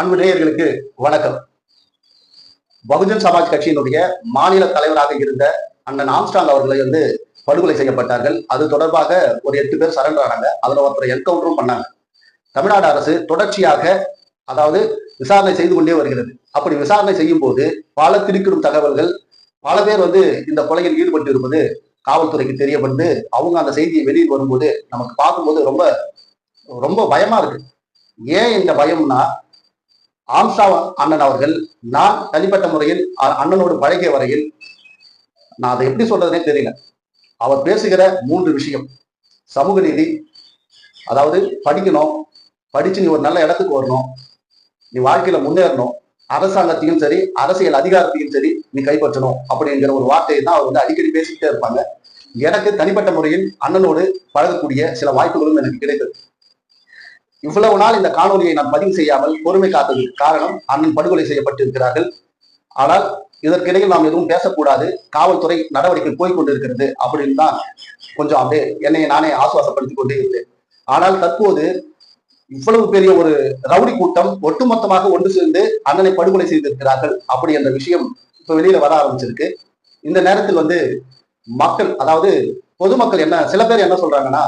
அன்பு நேயர்களுக்கு வணக்கம். பகுஜன் சமாஜ் கட்சியினுடைய மாநில தலைவராக இருந்த அண்ணன் ஆம்ஸ்டாங் அவர்களை வந்து படுகொலை செய்யப்பட்டார்கள். அது தொடர்பாக ஒரு எட்டு பேர் சரண்டர் ஆனாங்க. அதுல ஒருத்தர் என்கவுண்டரும் பண்ணாங்க. தமிழ்நாடு அரசு தொடர்ச்சியாக அதாவது விசாரணை செய்து கொண்டே வருகிறது. அப்படி விசாரணை செய்யும் போது பல திருக்கிடும் தகவல்கள் பல பேர் வந்து இந்த கொலையில் ஈடுபட்டு இருப்பது காவல்துறைக்கு தெரிய வந்து அவங்க அந்த செய்தியை வெளியில் வரும்போது நமக்கு பார்க்கும்போது ரொம்ப ரொம்ப பயமா இருக்கு. ஏன் இந்த பயம்னா ஆம்சா அண்ணன் அவர்கள் நான் தனிப்பட்ட முறையில் அண்ணனோடு பழகிய வரையில் நான் அதை எப்படி சொல்றதுனே தெரியல. அவர் பேசுகிற மூன்று விஷயம். சமூக நீதி அதாவது படிக்கணும் படிச்சு நீ ஒரு நல்ல இடத்துக்கு வரணும் நீ வாழ்க்கையில முன்னேறணும் அரசாங்கத்தையும் சரி அரசியல் அதிகாரத்தையும் சரி நீ கைப்பற்றணும் அப்படிங்கிற ஒரு வார்த்தையை தான் அவர் வந்து அடிக்கடி பேசிக்கிட்டே இருப்பாங்க. எனக்கு தனிப்பட்ட முறையில் அண்ணனோடு பழகக்கூடிய சில வாய்ப்புகளும் எனக்கு கிடைத்தது. இவ்வளவு நாள் இந்த காணொலியை நான் பதிவு செய்யாமல் பொறுமை காத்ததுக்கு காரணம் அண்ணன் படுகொலை செய்யப்பட்டிருக்கிறார்கள். ஆனால் இதற்கிடையில் நாம் எதுவும் பேசக்கூடாது. காவல்துறை நடவடிக்கை போய்கொண்டிருக்கிறது அப்படின்னு தான் கொஞ்சம் அப்படியே என்னை நானே ஆசுவாசப்படுத்திக் கொண்டே இருந்தேன். ஆனால் தற்போது இவ்வளவு பெரிய ஒரு ரவுடி கூட்டம் ஒட்டுமொத்தமாக ஒன்று சேர்ந்து அண்ணனை படுகொலை செய்திருக்கிறார்கள் அப்படி என்ற விஷயம் இப்ப வெளியில வர ஆரம்பிச்சிருக்கு. இந்த நேரத்தில் வந்து மக்கள் அதாவது பொதுமக்கள் என்ன சில பேர் என்ன சொல்றாங்கன்னா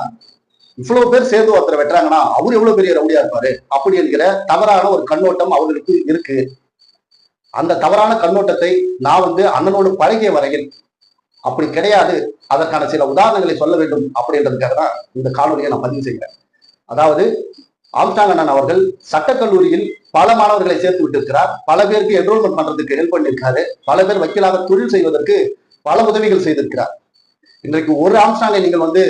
இவ்வளவு பேர் சேர்ந்து ஒருத்தர் வெட்டுறாங்கன்னா அவர் எவ்வளவு பெரிய ரவுடியா இருப்பாரு? அப்படி என்கிற தவறான ஒரு கண்ணோட்டம் அவர்களுக்கு இருக்கு. அந்த தவறான கண்ணோட்டத்தை நான் வந்து அண்ணனோடு பழகிய வரையில் அப்படி கிடையாது. அதற்கான சில உதாரணங்களை சொல்ல வேண்டும் அப்படின்றதுக்காக தான் இந்த காணொலியை நான் பதிவு செய்கிறேன். அதாவது ஆம்ஸ்டாங் அண்ணன் அவர்கள் சட்டக்கல்லூரியில் பல மாணவர்களை சேர்த்து விட்டிருக்கிறார். பல பேருக்கு என்ரோல்மெண்ட் பண்றதுக்கு ஹெல்ப் பண்ணியிருக்காரு. பல பேர் வக்கீலாக தொழில் செய்வதற்கு பல உதவிகள் செய்திருக்கிறார். இன்றைக்கு ஒரு ஆம்ஸ்டாங்கை நீங்கள் வந்து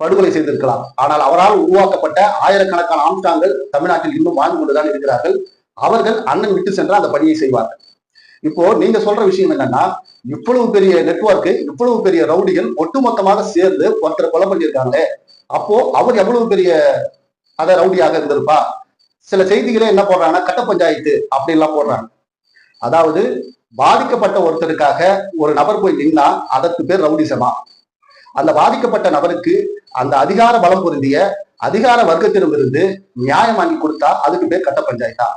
படுகொலை செய்திருக்கலாம். ஆனால் அவரால் உருவாக்கப்பட்ட ஆயிரக்கணக்கான ஆம்ஸ்டாங்கள் தமிழ்நாட்டில் இன்னும் வாழ்ந்து கொண்டுதான் இருக்கிறார்கள். அவர்கள் அண்ணன் விட்டு சென்றால் அந்த பணியை செய்வார்கள். இப்போ நீங்க சொல்ற விஷயம் என்னன்னா இவ்வளவு பெரிய நெட்வொர்க் இவ்வளவு பெரிய ரவுடிகள் ஒட்டுமொத்தமாக சேர்ந்து ஒருத்தரை கொலை பண்ணியிருக்காங்களே அப்போ அவர் எவ்வளவு பெரிய அத ரவுடியாக இருந்திருப்பா? சில செய்திகளே என்ன போடுறாங்கன்னா கட்ட பஞ்சாயத்து அப்படின்லாம் போடுறாங்க. அதாவது பாதிக்கப்பட்ட ஒருத்தருக்காக ஒரு நபர் போய் நின்னா அதற்கு பேர் ரவுடிசமா? அந்த பாதிக்கப்பட்ட நபருக்கு அந்த அதிகார பலம் பொருந்திய அதிகார வர்க்கத்திடமிருந்து நியாயம் வாங்கி கொடுத்தா அதுக்கு பேர் கட்ட பஞ்சாயத்தா?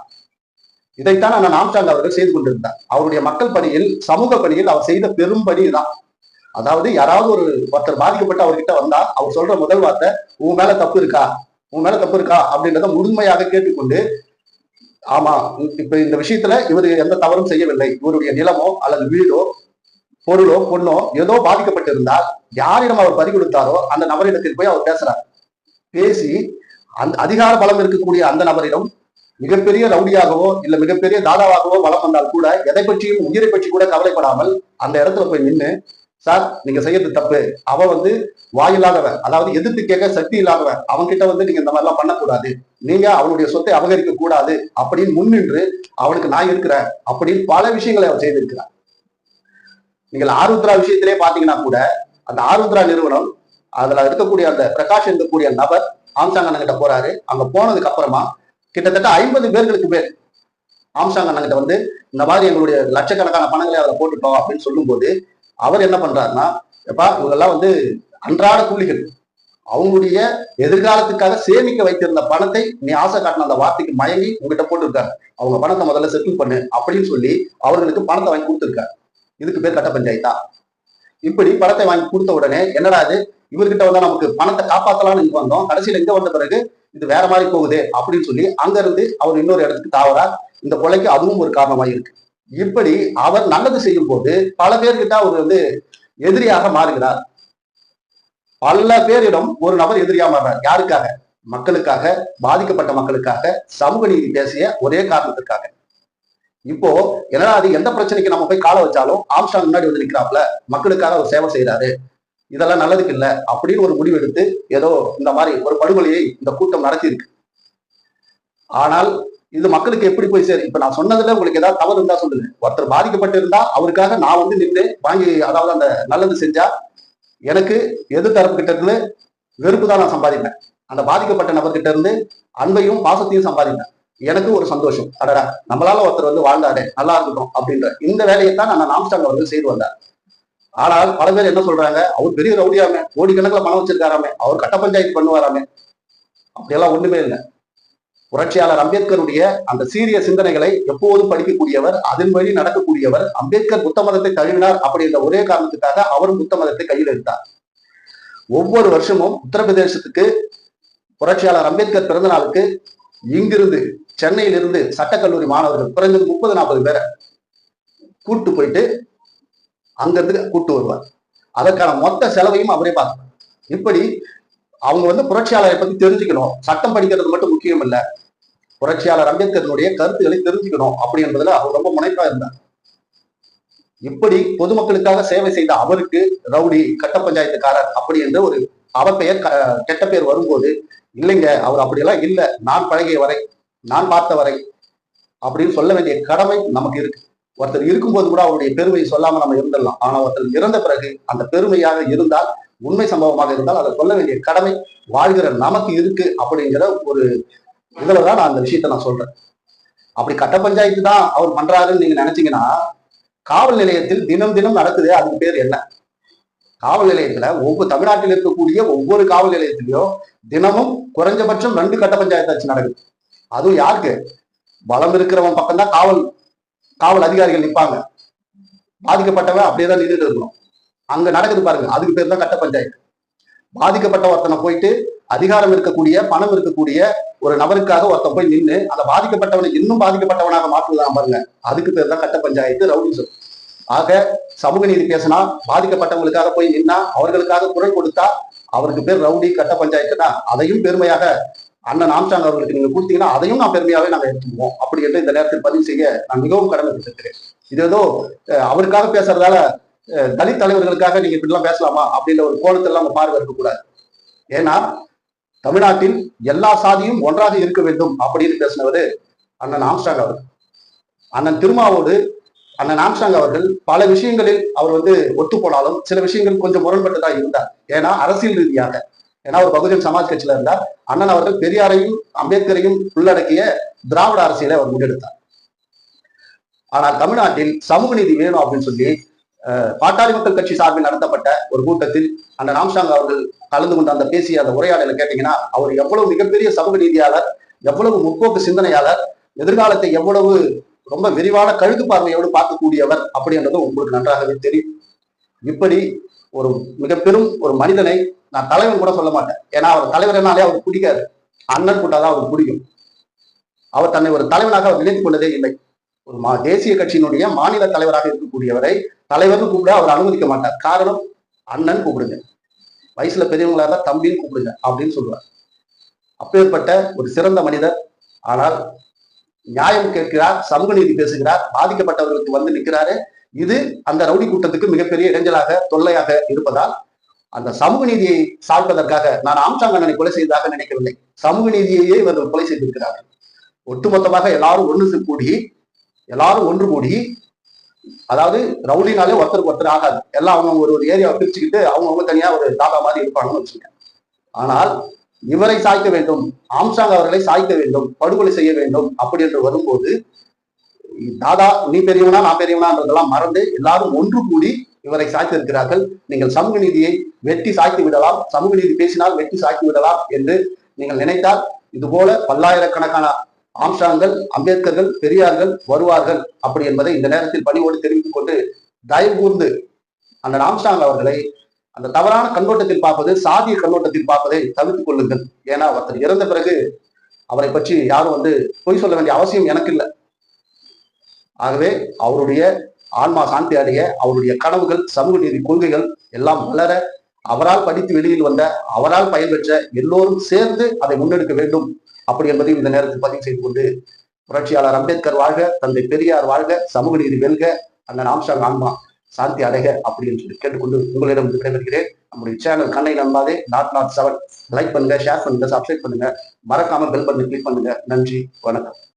இதைத்தான் அண்ணன் ஆம்ஸ்டாங் அவர்கள் செய்து கொண்டிருந்தார். அவருடைய மக்கள் பணியில் சமூக பணியில் அவர் செய்த பெரும் பணி தான் அதாவது யாராவது ஒரு ஒருத்தர் பாதிக்கப்பட்டு அவர்கிட்ட வந்தா அவர் சொல்ற முதல் வார்த்தை உன் மேல தப்பு இருக்கா? உன் மேல தப்பு இருக்கா? அப்படின்றத முழுமையாக கேட்டுக்கொண்டு ஆமா இப்ப இந்த விஷயத்துல இவர் எந்த தவறும் செய்யவில்லை. இவருடைய நிலமோ அல்லது வீடோ பொருளோ பொண்ணோ ஏதோ பாதிக்கப்பட்டிருந்தால் யாரிடம் அவர் பறி கொடுத்தாரோ அந்த நபரிடத்தில் போய் அவர் பேசுறார். பேசி அந்த அதிகார பலம் இருக்கக்கூடிய அந்த நபரிடம் மிகப்பெரிய ரவுடியாகவோ இல்ல மிகப்பெரிய தாதாவாகவோ வளம் வந்தால் கூட எதை பற்றியும் உயிரை பற்றி கூட கவலைப்படாமல் அந்த இடத்துல போய் நின்று சார் நீங்க செய்யறது தப்பு. அவ வந்து வாயில்லாதவன். அதாவது எதிர்த்து கேட்க சக்தி இல்லாதவன். அவன்கிட்ட வந்து நீங்க இந்த மாதிரிலாம் பண்ணக்கூடாது. நீங்க அவனுடைய சொத்தை அபகரிக்க கூடாது அப்படின்னு முன்னின்று அவனுக்கு நான் இருக்கிறேன் அப்படின்னு பல விஷயங்களை அவர் செய்திருக்கிறான் நீங்கள் ஆருத்ரா விஷயத்திலே பாத்தீங்கன்னா கூட அந்த ஆருத்ரா நிறுவனம் அதுல இருக்கக்கூடிய அந்த பிரகாஷ் இருக்கக்கூடிய நபர் ஆம்சாங் அண்ணன் கிட்ட போறாரு. அங்க போனதுக்கு அப்புறமா கிட்டத்தட்ட ஐம்பது பேர்களுக்கு பேர் ஆம்சாங் அண்ணன் கிட்ட வந்து இந்த மாதிரி எங்களுடைய லட்சக்கணக்கான பணங்களை அதுல போட்டுட்டோம் அப்படின்னு சொல்லும்போது அவர் என்ன பண்றாருன்னா எப்பா இவங்கெல்லாம் வந்து அன்றாட கூலிகள் அவங்களுடைய எதிர்காலத்துக்காக சேமிக்க வைத்திருந்த பணத்தை நீ ஆசை காட்டின அந்த வார்த்தைக்கு மயங்கி உங்ககிட்ட போட்டிருக்காரு. அவங்க பணத்தை முதல்ல செட்டில் பண்ணு அப்படின்னு சொல்லி அவர்களுக்கு பணத்தை வாங்கி கொடுத்துருக்காரு. இதுக்கு பேர் கட்ட பஞ்சாயத்தா? இப்படி பணத்தை வாங்கி கொடுத்த உடனே என்னடா இது? இவர்கிட்ட வந்தா நமக்கு பணத்தை காப்பாத்தலாம்னு இங்க வந்தோம். கடைசியில இங்க வந்த பிறகு இது வேற மாதிரி போகுது அப்படின்னு சொல்லி அங்க இருந்து அவர் இன்னொரு இடத்துக்கு தாவறார். இந்த கொலைக்கு அதுவும் ஒரு காரணமா இருக்கு. இப்படி அவர் நல்லது செய்யும் போது பல பேர்கிட்ட அவர் வந்து எதிரியாக மாறுகிறார். பல பேரிடம் ஒரு நபர் எதிரியா மாறுறார். யாருக்காக? மக்களுக்காக பாதிக்கப்பட்ட மக்களுக்காக சமூக நீதி பேசிய ஒரே காரணத்திற்காக. இப்போ என்னடா அது எந்த பிரச்சனைக்கு நம்ம போய் காலை வச்சாலும் ஆம்ஸ்டாங் முன்னாடி வந்து நிற்கிறாப்ல மக்களுக்காக அவர் சேவை செய்யறாரு இதெல்லாம் நல்லதுக்கு இல்லை அப்படின்னு ஒரு முடிவு எடுத்து ஏதோ இந்த மாதிரி ஒரு படுகொலையை இந்த கூட்டம் நடத்தியிருக்கு. ஆனால் இது மக்களுக்கு எப்படி போய் சேரும்? இப்ப நான் சொன்னதுல உங்களுக்கு ஏதாவது தவறு இருந்தா சொல்லுங்க. ஒருத்தர் பாதிக்கப்பட்டிருந்தா அவருக்காக நான் வந்து நின்று வாங்கி அதாவது அந்த நல்லது செஞ்சா எனக்கு எது தரப்புக்கிட்ட இருந்து வெறுப்பு தான் நான் சம்பாதிப்பேன். அந்த பாதிக்கப்பட்ட நபர்கிட்ட இருந்து அன்பையும் பாசத்தையும் சம்பாதிப்பேன். எனக்கு ஒரு சந்தோஷம். அடடா நம்மளால ஒருத்தர் வந்து வாழ்ந்தாரு நல்லா இருக்கட்டும் அப்படின்ற இந்த வேலையை தான் நான் நாம்ஸ்டாங் அவர்கள் செய்து வந்தார். ஆனால் பல பேர் என்ன சொல்றாங்க அவர் பெரிய ரவுடியாமே கோடிக்கணக்கில் பணம் வச்சிருக்காராமே அவர் கட்ட பஞ்சாயத்து பண்ணுவாராமே. அப்படியெல்லாம் ஒண்ணுமே இல்லை. புரட்சியாளர் அம்பேத்கருடைய அந்த சீரிய சிந்தனைகளை எப்போதும் படிக்கக்கூடியவர் அதன் வழி நடக்கக்கூடியவர் அம்பேத்கர் புத்த மதத்தை தழுவினார் அப்படின்ற ஒரே காரணத்துக்காக அவரும் புத்த மதத்தை கையில் எடுத்தார். ஒவ்வொரு வருஷமும் உத்தரப்பிரதேசத்துக்கு புரட்சியாளர் அம்பேத்கர் பிறந்த நாளுக்கு இங்கிருந்து சென்னையிலிருந்து சட்டக்கல்லூரி மாணவர்கள் குறைஞ்சது முப்பது நாற்பது பேரை கூட்டு போயிட்டு அங்கிருந்து கூட்டு வருவார். அதற்கான மொத்த செலவையும் அவரே பார்த்தார் இப்படி அவங்க வந்து புரட்சியாளரை பத்தி தெரிஞ்சுக்கணும். சட்டம் படிக்கிறது மட்டும் முக்கியம் இல்லை. புரட்சியாளர் அம்பேத்கருடைய கருத்துக்களை தெரிஞ்சுக்கணும் அப்படி என்பதுல அவர் ரொம்ப முனைப்பா இருந்தார். இப்படி பொதுமக்களுக்காக சேவை செய்த அவருக்கு ரவுடி கட்ட பஞ்சாயத்துக்காரர் அப்படி என்ற ஒரு அவப்பெயர் க- கெட்ட பேர் வரும்போது இல்லைங்க அவர் அப்படியெல்லாம் இல்லை. நான் பழகிய வரை நான் பார்த்த வரை அப்படின்னு சொல்ல வேண்டிய கடமை நமக்கு இருக்கு. ஒருத்தர் இருக்கும்போது கூட அவருடைய பெருமையை சொல்லாம நம்ம இருந்துடலாம். ஆனா ஒருத்தர் இறந்த பிறகு அந்த பெருமையாக இருந்தால் உண்மை சம்பவமாக இருந்தால் அதை சொல்ல வேண்டிய கடமை வாழ்கிற நமக்கு இருக்கு அப்படிங்கிற ஒரு இதுலதான் நான் அந்த விஷயத்த நான் சொல்றேன். அப்படி கட்ட பஞ்சாயத்து தான் அவர் பண்றாருன்னு நீங்க நினைச்சீங்கன்னா காவல் நிலையத்தில் தினம் தினம் நடக்குது அதுக்கு பேர் என்ன? காவல் நிலையத்துல ஒவ்வொரு தமிழ்நாட்டில் இருக்கக்கூடிய ஒவ்வொரு காவல் நிலையத்திலையும் தினமும் குறைஞ்சபட்சம் ரெண்டு கட்ட பஞ்சாயத்தாச்சு நடக்குது. அதுவும் யாருக்கு? பலம் இருக்கிறவன் பக்கம்தான் காவல் காவல் அதிகாரிகள் நிற்பாங்க பாதிக்கப்பட்டவன் அப்படியே தான் நின்றுட்டு இருக்கணும். அங்க நடக்குது பாருங்க அதுக்கு பேர் தான் கட்ட பஞ்சாயத்து. பாதிக்கப்பட்ட ஒருத்தனை போயிட்டு அதிகாரம் இருக்கக்கூடிய பணம் இருக்கக்கூடிய ஒரு நபருக்காக ஒருத்தன் போய் நின்று அந்த பாதிக்கப்பட்டவனை இன்னும் பாதிக்கப்பட்டவனாக மாற்றுவதான் பாருங்க அதுக்கு பேர் தான் கட்ட பஞ்சாயத்து ரவுடிசம். ஆக சமூக நீதி பேசினா பாதிக்கப்பட்டவங்களுக்காக போய் நின்னா அவர்களுக்காக குரல் கொடுத்தா அவருக்கு பேர் ரவுடி கட்ட பஞ்சாயத்துனா அதையும் பெருமையாக அண்ணன் ஆம்சாங் அவர்களுக்கு நீங்க கொடுத்தீங்கன்னா அதையும் நான் பெருமையாவே நாங்க எடுத்துக்குவோம். அப்படி என்று இந்த நேரத்தில் பதிவு செய்ய நான் மிகவும் கடமைப்பட்டிருக்கிறேன் இது ஏதோ அஹ், அவருக்காக பேசுறதால அஹ், தலித் தலைவர்களுக்காக நீங்க இப்படிலாம் பேசலாமா? அப்படின்ற ஒரு கோணத்தில் நம்ம பார்வை இருக்கக்கூடாது. ஏன்னா தமிழ்நாட்டில் எல்லா சாதியும் ஒன்றாக இருக்க வேண்டும் அப்படின்னு பேசினவர் அண்ணன் ஆம்ஸ்டாங் அவர்கள். அண்ணன் திருமாவோடு அண்ணன் ஆம்ஸ்டாங் அவர்கள் பல விஷயங்களில் அவர் வந்து ஒத்து போனாலும் சில விஷயங்கள் கொஞ்சம் முரண்பட்டு இருந்தார். ஏன்னா அரசியல் ரீதியாக ஏன்னா ஒரு பகுஜன் சமாஜ் கட்சியில இருந்தார் அண்ணன் அவர்கள் பெரியாரையும் அம்பேத்கரையும் உள்ளடக்கிய திராவிட அரசியலை அவர் முன்னெடுத்தார். ஆனால் தமிழ்நாட்டில் சமூக நீதி வேணும் அப்படின்னு சொல்லி அஹ், பாட்டாளி மக்கள் கட்சி சார்பில் நடத்தப்பட்ட ஒரு கூட்டத்தில் அந்த ராம்சாங் அவர்கள் கலந்து கொண்டு அந்த பேசிய அந்த உரையாடலை கேட்டீங்கன்னா அவர் எவ்வளவு மிகப்பெரிய சமூக நீதியாளர் எவ்வளவு முற்போக்கு சிந்தனையாளர் எதிர்காலத்தை எவ்வளவு ரொம்ப விரிவான கழுத்து பார்வையோடு பார்க்கக்கூடியவர் அப்படின்றது உங்களுக்கு நன்றாகவே தெரியும். இப்படி ஒரு மிக பெரும் ஒரு மனிதனை நான் தலைவன் கூட சொல்ல மாட்டேன். ஏன்னா அவர் தலைவர்னாலே அவருக்கு பிடிக்காது. அண்ணன் கூட்டாதான் அவருக்கு பிடிக்கும். அவர் தன்னை ஒரு தலைவனாக அவர் நினைத்துக் கொண்டதே இல்லை. ஒரு மா தேசிய கட்சியினுடைய மாநில தலைவராக இருக்கக்கூடியவரை தலைவர்னு கூப்பிட அவர் அனுமதிக்க மாட்டார். காரணம் அண்ணன் கூப்பிடுங்க. வயசுல பெரியவங்களா இருந்தா தம்பின்னு கூப்பிடுங்க அப்படின்னு சொல்லுவார். அப்பேற்பட்ட ஒரு சிறந்த மனிதர். ஆனால் நியாயம் கேட்கிறார் சமூக நீதி பேசுகிறார் பாதிக்கப்பட்டவர்களுக்கு வந்து நிற்கிறாரு. இது அந்த ரவுடி கூட்டத்துக்கு மிகப்பெரிய இடைஞ்சலாக தொல்லையாக இருப்பதால் அந்த சமூக நீதியை சார்ப்பதற்காக நான் ஆம்சாங்கண்ணனை கொலை செய்ததாக நினைக்கவில்லை. சமூக நீதியையே இவர்கள் கொலை செய்திருக்கிறார்கள். ஒட்டுமொத்தமாக எல்லாரும் ஒன்று கூடி எல்லாரும் ஒன்று கூடி அதாவது ரவுடினாலே ஒருத்தருக்கு ஒருத்தர் ஆகாது. எல்லாம் அவங்க ஒரு ஒரு ஏரியாவை பிரிச்சுக்கிட்டு அவங்கவுங்க தனியா ஒரு தாத்தா மாதிரி இருப்பாங்கன்னு வச்சுக்கேன் ஆனால் இவரை சாய்க்க வேண்டும் ஆம்சாங் அவர்களை சாய்க்க வேண்டும் படுகொலை செய்ய வேண்டும் அப்படி என்று வரும்போது தாதா நீ பெரியவனா நான் பெரியவனான்றதெல்லாம் மறந்து எல்லாரும் ஒன்று கூடி இவரை சாய்த்து இருக்கிறார்கள் நீங்கள் சமூக நீதியை வெட்டி சாய்த்து விடலாம். சமூக நீதி பேசினால் வெட்டி சாய்த்து விடலாம் என்று நீங்கள் நினைத்தால் இது போல பல்லாயிரக்கணக்கான ஆம்சாங்கள் அம்பேத்கர்கள் பெரியார்கள் வருவார்கள். அப்படி என்பதை இந்த நேரத்தில் பணிவோடு தெரிவித்துக் கொண்டு தயவு கூர்ந்து அந்த ஆம்சாங் அவர்களை அந்த தவறான கண்ணோட்டத்தில் பார்ப்பது சாதிய கண்ணோட்டத்தில் பார்ப்பதை தவிர்த்துக் கொள்ளுங்கள். ஏன்னா ஒருத்தர் இறந்த பிறகு அவரை பற்றி யாரும் வந்து பொய் சொல்ல வேண்டிய அவசியம் எனக்கு இல்லை. ஆகவே அவருடைய ஆன்மா சாந்தி அடைய அவருடைய கனவுகள் சமூக நீதி கொள்கைகள் எல்லாம் வளர அவரால் படித்து வெளியில் வந்த அவரால் பயன்பெற்ற எல்லோரும் சேர்ந்து அதை முன்னெடுக்க வேண்டும் அப்படி என்பதையும் இந்த நேரத்தில் பதிவு செய்து கொண்டு புரட்சியாளர் அம்பேத்கர் வாழ்க தந்தை பெரியார் வாழ்க சமூக நீதி வெல்க அண்ணன் ஆம்சாங் ஆன்மா சாந்தி அடைக அப்படி என்று கேட்டுக்கொண்டு உங்களிடம் விடைபெறுகிறேன். நம்முடைய சேனல் கண்ணை நம்பாதே நாட் நாட் செவன். லைக் பண்ணுங்க ஷேர் பண்ணுங்க சப்ஸ்கிரைப் பண்ணுங்க. மறக்காம பெல் பட்டன் கிளிக் பண்ணுங்க. நன்றி வணக்கம்.